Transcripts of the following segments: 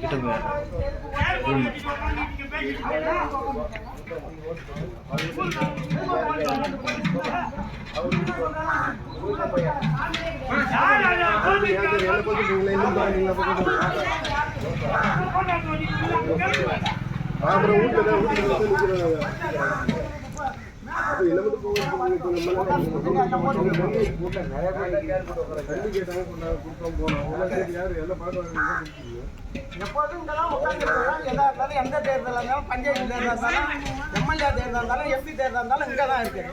கிட்ட போய் அப்புறம் வீட்டுல தான் வீட்டுல எப்போதும் இங்கெல்லாம் உட்காந்துருக்கோம் எதா இருந்தாலும் எந்த தேர்தலாக இருந்தாலும் பஞ்சாயத்து தேர்தலாக இருந்தாலும் எம்எல்ஏ தேர்தலாக இருந்தாலும் எம்பி தேர்தலாக இருந்தாலும் இங்கே தான் இருக்கு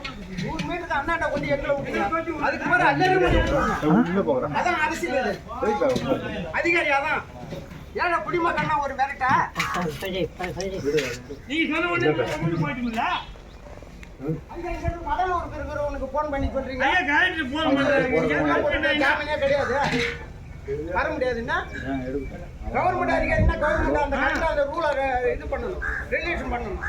நூறு மீட்டருக்கு அண்ணாண்ட கொஞ்சம் எங்களை விட்டுருங்க அதுக்கு மேலே எல்லாரும் அதான் அரசியல் இது தான் அதான் குடிமக்கள்னா ஒரு மிரட்டா மடலூருக்கு இருக்கிறவனுக்கு ஃபோன் பண்ணி சொல்றீங்க கிடையாது. வர முடியாதுன்னா கவர்மெண்ட் அதிகாரின்னா கவர்மெண்ட் அந்த கரெக்டாக அந்த ரூலை இது பண்ணணும். ரெகுலேஷன் பண்ணணும்.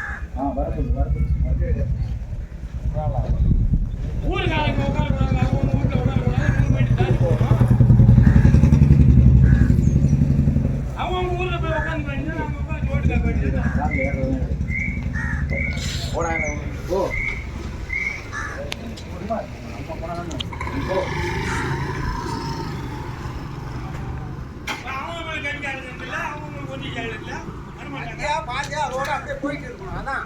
அவங்க ஊர்ல போய் உட்காந்து பண்ணிட்டு நம்ம உட்காந்து ஓட்டு காப்பாற்றி ஓ வரமாட்டாங்க பாத்தியா பாத்தியா அதோட அப்படியே போயிட்டு இருக்கணும். அதான்.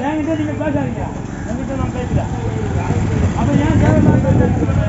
என்கிட்ட நீங்க பேசாதீங்க? என்கிட்ட நான் பேசுறேன் அப்ப ஏன் தேவையில்லாம பேசுறீங்க?